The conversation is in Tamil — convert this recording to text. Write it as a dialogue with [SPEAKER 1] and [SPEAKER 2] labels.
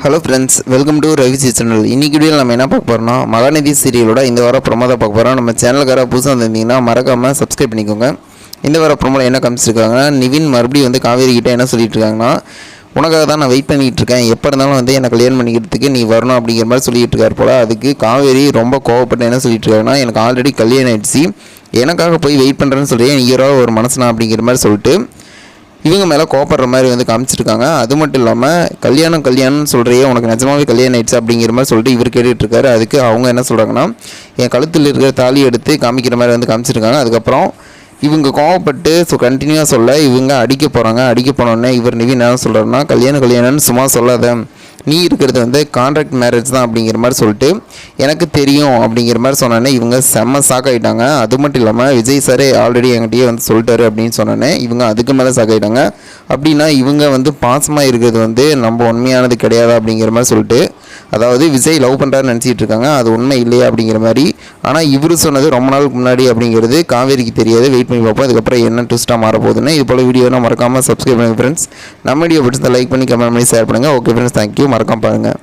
[SPEAKER 1] Hello friends welcome to Ravi channel இன்னைக்கு வீடியோ நம்ம என்ன பார்க்க போகிறோம்னா மகாநிதி சீரியலோட இந்த வாரம் ப்ரொமோ பார்க்க போகிறோம் நம்ம சேனலுக்கார புதுசாக வந்திருந்தீங்கன்னா மறக்காமல் சப்ஸ்கிரைப் பண்ணிக்கோங்க. இந்த வாரம் ப்ரொமோவில் என்ன காமிச்சிருக்காங்கன்னா நிவின் மறுபடியும் வந்து காவேரி கிட்டே என்ன சொல்லிட்டு இருக்காங்கன்னா உனக்காக தான் நான் வெயிட் பண்ணிகிட்டு இருக்கேன். எப்போ இருந்தாலும் வந்து என்னை கல்யாணம் பண்ணிக்கிறதுக்கு நீ வரணும் அப்படிங்கிற மாதிரி சொல்லிட்டு இருக்கார் போல். அதுக்கு காவேரி ரொம்ப கோவப்பட்டு என்ன சொல்லிட்டு இருக்காங்கன்னா எனக்கு ஆல்ரெடி கல்யாணம் ஆயிடுச்சு. எனக்காக போய் வெயிட் பண்ணுறேன்னு சொல்லி நீ ஒரு மனசுனா அப்படிங்கிற மாதிரி சொல்லிட்டு இவங்க மேலே கோப்படுற மாதிரி வந்து காமிச்சிருக்காங்க. அது மட்டும் இல்லாமல் கல்யாணம் கல்யாணம்னு சொல்கிறியே உனக்கு நிஜமாவே கல்யாணம் ஆயிடுச்சு அப்படிங்கிற மாதிரி சொல்லிட்டு இவர் கேட்டுட்ருக்காரு. அதுக்கு அவங்க என்ன சொல்கிறாங்கன்னா என் கழுத்தில் இருக்கிற தாலி எடுத்து காமிக்கிற மாதிரி வந்து காமிச்சிருக்காங்க. அதுக்கப்புறம் இவங்க கோவப்பட்டு ஸோ கண்டினியூவாக சொல்ல இவங்க அடிக்க போகிறாங்க அடிக்க போனோடனே இவர் நிவின் என்ன சொல்கிறாருன்னா கல்யாணம் கல்யாணம்னு சும்மா சொல்லாத. நீ இருக்கிறது வந்து கான்ட்ராக்ட் மேரேஜ் தான் அப்படிங்கிற மாதிரி சொல்லிட்டு எனக்கு தெரியும் அப்படிங்கிற மாதிரி சொன்னோன்னே இவங்க செம்ம ஷாக் ஆகிட்டாங்க அது மட்டும் இல்லாமல் விஜய் சாரே ஆல்ரெடி என்கிட்டயே வந்து சொல்லிட்டாரு அப்படின்னு சொன்னோன்னே இவங்க அதுக்கு மேலே ஷாக் ஆகிட்டாங்க அப்படின்னா இவங்க வந்து பாசமாக இருக்கிறது வந்து நம்ம உண்மையானது கிடையாது அப்படிங்கிற மாதிரி சொல்லிட்டு அதாவது விஜய் லவ் பண்ணுறாருன்னு நினச்சிட்டு இருக்காங்க. அது உண்மை இல்லையா அப்படிங்கிற மாதிரி ஆனால் இவர் சொன்னது ரொம்ப நாளுக்கு முன்னாடி அப்படிங்கிறது காவேரிக்கு தெரியாது. வெயிட் பண்ணி பார்ப்போம். அதுக்கப்புறம் என்ன ட்விஸ்ட்டாக மாற போகுதுன்னு இது போல் வீடியோனா மறக்காமல் சப்ஸ்கிரைப் பண்ணுங்கள் ஃப்ரெண்ட்ஸ் நம்ம வீடியோ பிடிச்சதை லைக் பண்ணி கமெண்ட் பண்ணி ஷேர் பண்ணுங்கள் ஓகே ஃப்ரெண்ட்ஸ் தேங்க்யூ மறக்காம பாருங்கள்